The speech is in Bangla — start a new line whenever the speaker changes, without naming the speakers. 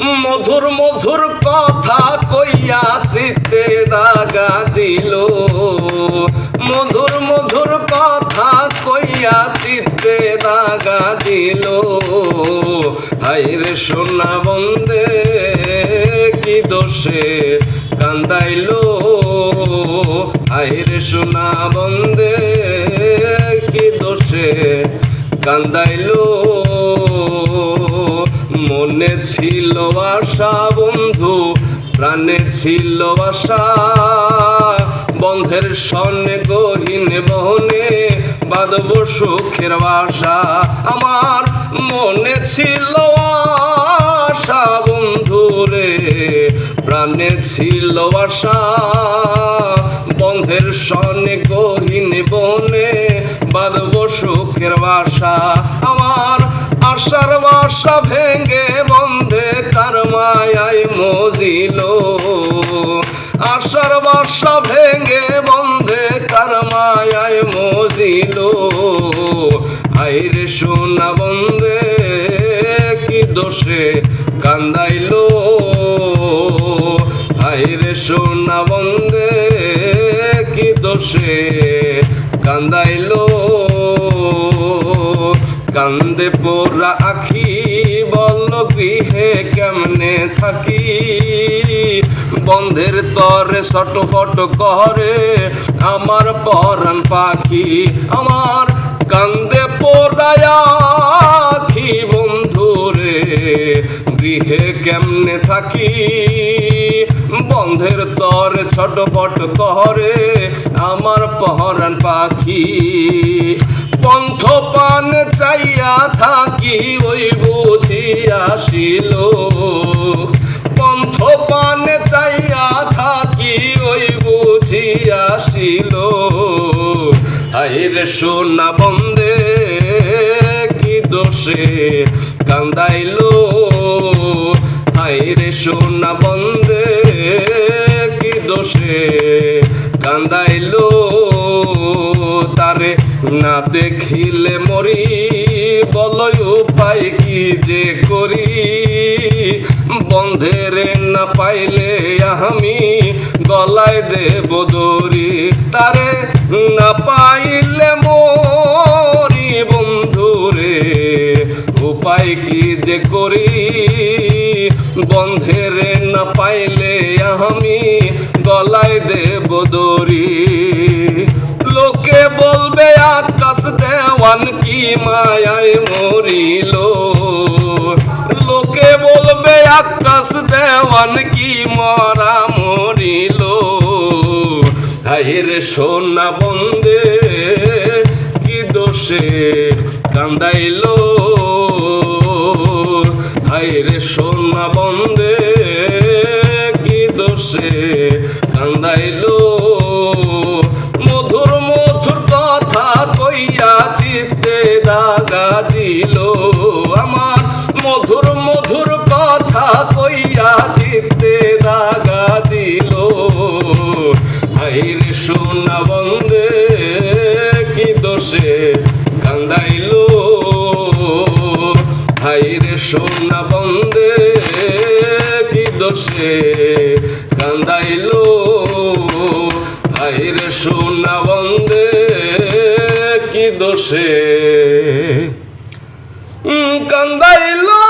মধুর মধুর কথা কইয়া শীতে দাগা দিল। মধুর মধুর কথা কইয়া চিত্তে দাগা দিল। হাইরে সোনা বন্দে, কি দোষে কান্দাইল। হাইরে সোনা বন্দে, কি দোষে কান্দাইলো। ছিল আশা বন্ধু, প্রাণে ছিল আশা। বন্ধের সনে গহীন বহনে বাদব সুখের বাসা। আমার মনে ছিল আশা বন্ধু রে, প্রাণে ছিল আশা। বন্ধের সনে গহীন বনে সুখের বাসা, আমার আশার বাসা ভেঙ্গে বন্ধে কার মায়াই মজিল। আশার বাসা ভেঙ্গে বন্ধে কার মায়াই মজিল। হাইরে সোনা বন্ধে কি দোষে কান্দাইলো। হাইরে সোনা বন্দে, কি দোষে কান্দাইলো। কান্দে পোরা আখি, বল গৃহে কেমনে থাকি? বন্ধের তরে ছট ফট করে আমার পরাণ পাখি, আমার কান্দে পোড়ায়া বন্ধুরে, গৃহে কেমনে থাকি? বন্ধের তরে ছটপট করে আমার পহরান পাখি। চাইয়া থাকি ওই বুঝি আসিল। পন্থ পান চাইয়া থাকি ওই বুঝি আসিল। আইরে সোনা বন্দে, কি দোষে কান্দাইলো। আইরে সোনা বন্দে, কি দোষে কান্দাইলো। তারে না দেখিলে মরি, বলয় উপায় কি যে করি? বন্ধেরে না পাইলে আমি গলায় দেব দড়ি। তারে না পাইলে মরি বন্ধুরে, উপায় কি যে করি? বন্ধেরে না পাইলে আমি গলায় দেব দড়ি। মায়ায় মরিল। লোকে বলবে, আকাশ দেওয়ান কি মরা মরিল। হাইরে সোনা বন্দে, কি দোষে কান্দাইলো। হাইরে সোনা বন্দে, কি দোষে কান্দাইলো। মধুর দিল আমার মধুর মধুর কথা কইয়া চিত্তে দাগা দিল। হাইরে সোনা বন্দে কি দোষে কান্দাইলো? হাইরে সোনা বন্দে কি দোষে কান্দাইলো? হাইরে সোনা বন্দে কি দোষে কান্দাইলো।